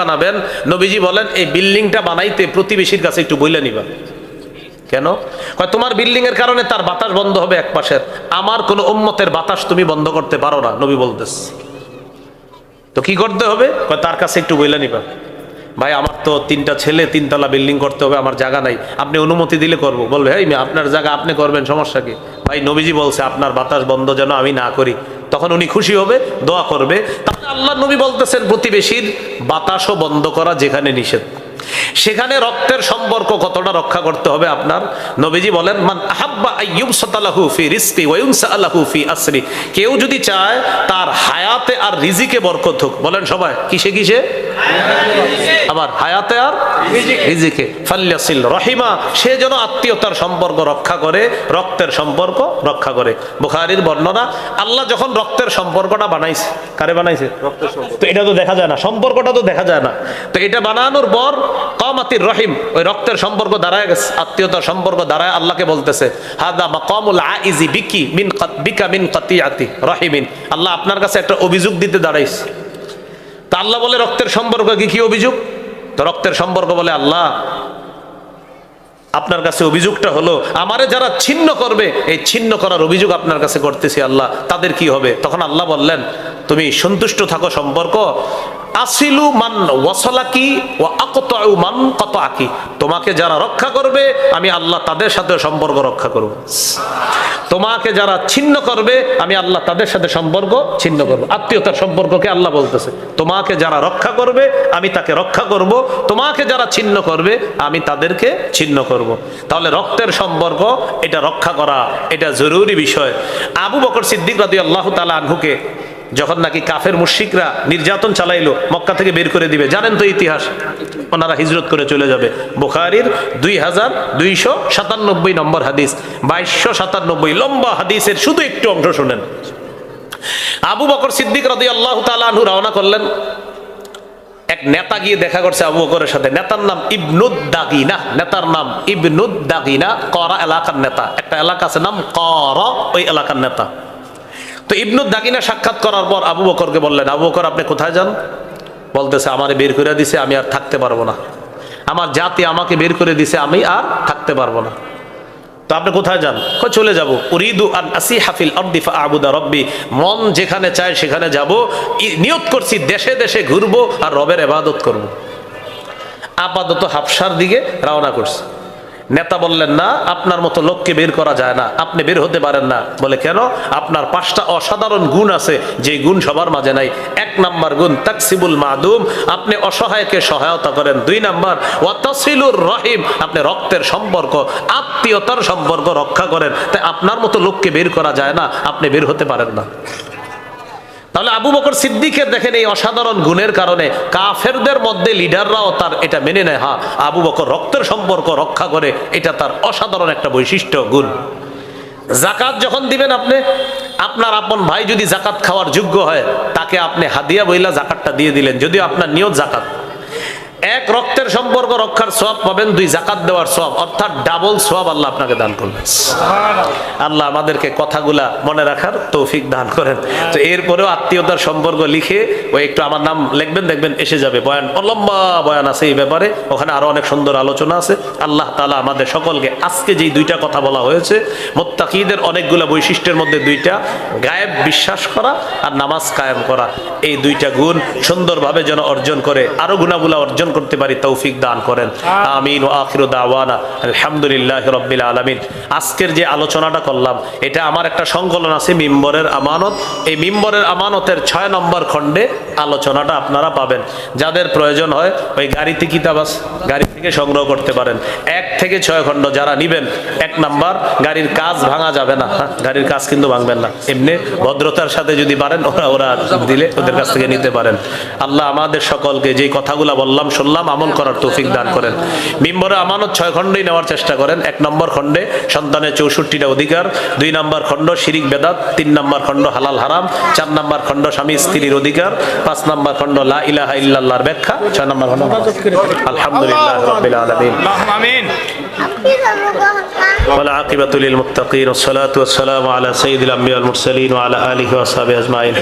বানাবেন, নবীজি বলেন, এই বিল্ডিংটা বানাইতে প্রতিবেশীর কাছে একটু বইলে নিবা। কেন? তোমার বিল্ডিং এর কারণে তার বাতাস বন্ধ হবে এক পাশের, আমার কোন উম্মতের বাতাস তুমি বন্ধ করতে পারো না, নবী বলতেছ। তো কি করতে হবে? তার কাছে একটু বইলে নিবা। ভাই, আমার তো তিনটা ছেলে, তিনতলা বিল্ডিং করতে হবে, আমার জায়গা নাই। আপনি অনুমতি দিলে করব। বলবে হ্যাঁ আপনার জায়গা আপনি করবেন, সমস্যা কি? ভাই, নবীজি বলছে, আপনার বাতাস বন্ধ যেন আমি না করি। তখন উনি খুশি হবে, দোয়া করবে। তাহলে আল্লাহ নবী বলতেছেন, প্রতিবেশীর বাতাসও বন্ধ করা যেখানে নিষেধ। সেখানে রক্তের সম্পর্ক কতটা রক্ষা করতে হবে আপনার? নবীজি বলেন, মান আহাব্বা আইয়ুব সাতালাহু ফি রিজকি ওয়া ইউনসালাহু ফি আসরি। কেউ যদি চায়, তার হায়াতে আর রিজিকে বরকত হোক। বলেন সবাই, কিসে কিসে? আবার হায়াতে আর রিজিকে। ফাল্লাসিল রহিমা সে যেন আত্মীয়তার সম্পর্ক রক্ষা করে রক্তের সম্পর্ক রক্ষা করে। বুখারীর বর্ণনা আল্লাহ যখন রক্তের সম্পর্কটা বানাইছে কারে বানাইছে? তো এটা তো দেখা যায় না সম্পর্কটা তো দেখা যায় না। তো এটা বানানোর পর কমাতির রহিম ওই রক্তের সম্পর্ক দাঁড়ায় গেছে আত্মীয়তার সম্পর্ক দাঁড়ায় আল্লাহকে বলতেছে হাদা মাকামুল আইজি বিকি মিন বিকা মিন কাতিয়াতি রহিমিন। আল্লাহ আপনার কাছে একটা অভিযোগ দিতে দাঁড়াইছে। আল্লাহ বলে রক্তের সম্পর্ক কি কি অভিযোগ? তো রক্তের সম্পর্ক বলে, আল্লাহ, আপনার কাছে অভিযোগটা হলো, আমারে যারা ছিন্ন করবে, এই ছিন্ন করার অভিযোগ আপনার কাছে করতেছি আল্লাহ, তাদের কি হবে? তখন আল্লাহ বললেন, তুমি সন্তুষ্ট থাকো সম্পর্ক আসিলু মান ওয়াসলাকি ও আকতাউ মান কত আকি তোমাকে যারা রক্ষা করবে, আমি আল্লাহ তাদের সাথে সম্পর্ক রক্ষা করব। তোমাকে যারা ছিন্ন করবে, আমি আল্লাহ তাদের সাথে সম্পর্ক ছিন্ন করব। আত্মীয়তার সম্পর্ককে আল্লাহ বলতেছে, তোমাকে যারা রক্ষা করবে, আমি তাকে রক্ষা করব। তোমাকে যারা ছিন্ন করবে, আমি তাদেরকে ছিন্ন করব। তাহলে রক্তের সম্পর্ক, এটা রক্ষা করা, এটা জরুরি বিষয়। আবু বকর সিদ্দিক রাদি আল্লাহ তালা আনহুকে যখন নাকি কাফের মুশিকরা নির্যাতন চালাইলো, মক্কা থেকে বের করে দিবে। জানেন তো ইতিহাস? ওনারা হিজরত করে চলে যাবে। বোখারির দুই হাজার দুইশো সাতানব্বই নম্বর হাদিস। বাইশশো সাতানব্বই লম্বা হাদিসের শুধু একটু অংশ শুনেন। আবু বকর সিদ্দিক রাদি আল্লাহ তালু রওনা করলেন। এক নেতা গিয়ে দেখা করছে আবু বকরের সাথে। নেতার নাম ইবনুদ্দাগিনা। নেতার নাম ইবনুদ্দাগিনা। করা এলাকার নেতা। একটা এলাকা আছে নাম কর, ওই এলাকার নেতা। তো ইবনুদ দাগিনা সাক্ষাৎ করার পর আবু বকরকে বললেন, আবু বকর, আপনি কোথায় যান? বলতেছে, আমারে বের করে দিছে, আমি আর থাকতে পারব না। আমার জাতি আমাকে বের করে দিছে, আমি আর থাকতে পারব না। তো আপনি কোথায় যান? চলে যাব। উরিদু আন আসি হাফিল আব্দিফা আবুদা রব্বি। মন যেখানে চায় সেখানে যাব। নিয়ত করছি, দেশে দেশে ঘুরবো আর রবের এবাদত করব। আপাতত হাফসার দিকে রওনা করছে। নেতা বললেন না, আপনার মতো লোককে বের করা যায় না, আপনি বের হতে পারেন না। বলে কেন? আপনার পাঁচটা অসাধারণ গুণ আছে, যে গুণ সবার মাঝে নাই। এক নাম্বার গুণ, তাকসিবুল মাদুম। আপনি অসহায়কে সহায়তা করেন। দুই নাম্বার ওয়াতাসিলুর রহিম। আপনি রক্তের সম্পর্ক, আত্মীয়তার সম্পর্ক রক্ষা করেন। তাই আপনার মতো লোককে বের করা যায় না, আপনি বের হতে পারেন না। তাহলে আবু বকর সিদ্দিকের দেখেন এই অসাধারণ গুণের কারণে কাফেরদের মধ্যে লিডাররাও তার এটা মেনে নেয়। হা আবু বকর রক্তের সম্পর্ক রক্ষা করে, এটা তার অসাধারণ একটা বৈশিষ্ট্য, গুণ। জাকাত যখন দিবেন আপনি, আপনার আপন ভাই যদি জাকাত খাওয়ার যোগ্য হয়, তাকে আপনি হাদিয়া বইলা জাকাতটা দিয়ে দিলেন, যদিও আপনার নিয়ত জাকাত এক রক্তের সম্পর্ক রক্ষার সব পাবেন দুই জাকাত দেওয়ার সব অর্থাৎ ডাবল সব আল্লাহ আপনাকে দান করবেন। আল্লাহ আমাদেরকে কথাগুলা মনে রাখার তৌফিক দান করেন। তো এরপরেও আত্মীয়তার সম্পর্ক লিখে ওই একটু আমার নাম লিখবেন দেখবেন এসে যাবে। বয়ান লম্বা বয়ান আছে এই ব্যাপারে। ওখানে আরও অনেক সুন্দর আলোচনা আছে। আল্লাহ তালা আমাদের সকলকে আজকে যেই দুইটা কথা বলা হয়েছে মোত্তাকিদের অনেকগুলো বৈশিষ্ট্যের মধ্যে দুইটা গায়েব বিশ্বাস করা আর নামাজ কায়েম করা। এই দুইটা গুণ সুন্দরভাবে যেন অর্জন করে আরও গুণাগুলা অর্জন করতে পারি তৌফিক দান করেন। আমিন ও আখিরু দাওয়ানা। আলহামদুলিল্লাহ রব্বিল আলামিন। আজকের যে আলোচনাটা করলাম এটা আমার একটা সংকলন আছে মিম্বরের আমানত। এই মিম্বরের আমানতের ছয় নম্বর খণ্ডে আলোচনাটা আপনারা পাবেন। যাদের প্রয়োজন হয় ওই গাড়িতে কিতাব আছে গাড়ি থেকে সংগ্রহ করতে পারেন। এক থেকে ছয় খণ্ড যারা নিবেন এক নাম্বার গাড়ির কাজ ভাঙা যাবে না। হ্যাঁ, গাড়ির কাজ কিন্তু ভাঙবেন না। এমনি ভদ্রতার সাথে যদি পারেন ওরা ওরা দিলে ওদের কাছ থেকে নিতে পারেন। আল্লাহ আমাদের সকলকে যেই কথাগুলো বললাম শুনলাম আমল করার তৌফিক দান করেন মিম্বরে আমানত ছয় খণ্ডই নেওয়ার চেষ্টা করেন এক নম্বর খণ্ডে সন্তানের চৌষট্টিটা অধিকার দুই নম্বর খণ্ড শিরিক বেদাত তিন নম্বর খণ্ড হালাল হারাম চার নম্বর খণ্ড স্বামী স্ত্রীর অধিকার পাঁচ নম্বর খণ্ড লা ইলাহা ইল্লাল্লাহর ব্যাখ্যা ছয় নম্বর খণ্ড আলহামদুলিল্লাহ রাব্বিল আলামিন اللهم امين والعاقبة للمتقين والصلاة والسلام على سيد الأنبياء والمرسلين وعلى آله وأصحابه أجمعين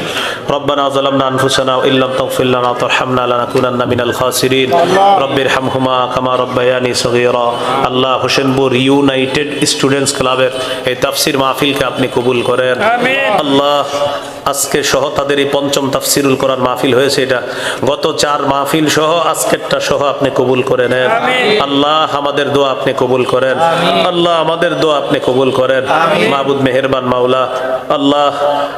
ربنا ظلمنا أنفسنا وإن لم تغفر لنا وترحمنا لنكونن من الخاسرين কবির রব্বির হামহুমা কামা রব্বায়ানি সগীরা। আল্লাহ হোসেনপুর ইউনাইটেড স্টুডেন্টস ক্লাবের এই তাফসির মাহফিলকে আপনি কবুল করেন। আল্লাহ আজকে সহ তাদের এই পঞ্চম তাফসিরুল কোরআন মাহফিল হয়েছে এটা। গত চার মাহফিল সহ আজকেরটা সহ আপনি কবুল করে নেন। আল্লাহ আমাদের দোয়া আপনি কবুল করেন। আল্লাহ আমাদের দোয়া আপনি কবুল করেন। মাহবুদ মেহেরবান মাওলা আল্লাহ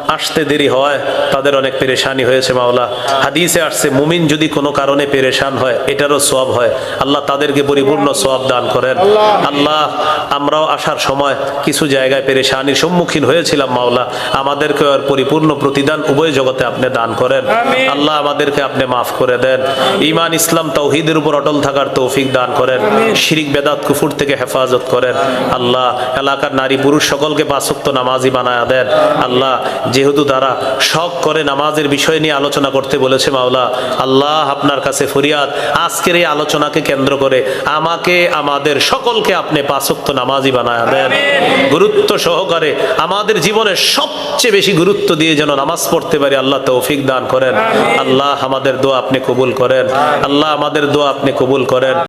আসতে দেরি হয় তাদের অনেক পেরেশানি হয়েছে মাওলা। হাদিসে আসছে মুমিন যদি কোনো কারণে পেরেশান হয় এটারও সব হয়। আল্লাহ তাদেরকে পরিপূর্ণ সব দান করেন। আল্লাহ। আমরাও আসার সময় কিছু জায়গায় পেরেশানির সম্মুখীন হয়েছিলাম মাওলা। আমাদেরকে আর পরিপূর্ণ প্রতিদান উভয় জগতে আপনি দান করেন। আল্লাহ আমাদেরকে আপনি মাফ করে দেন। ইমান ইসলাম তৌহিদের উপর অটল থাকার তৌফিক দান করেন। শিরিক বেদাত কুফুর থেকে হেফাজত করেন। আল্লাহ এলাকার নারী পুরুষ সকলকে পাঁচক্ত নামাজি বানায়া দেন। আল্লাহ যেহেতু তারা শখ করে নামাজের বিষয় নিয়ে আলোচনা করতে বলেছে মাওলা আল্লাহ আপনার কাছে ফরিয়াদ। আজকের এই আলোচনাকে কেন্দ্র করে আমাকে আমাদের সকলকে আপনি পাঁচক্ত নামাজি বানায়া দেন। গুরুত্ব সহকারে আমাদের জীবনের সবচেয়ে বেশি গুরুত্ব দিয়ে যেন নামাজ পড়তে পারি আল্লাহ তৌফিক দান করেন। আল্লাহ আমাদের দোয়া আপনি কবুল করেন। আল্লাহ আমাদের দোয়া আপনি কবুল করেন।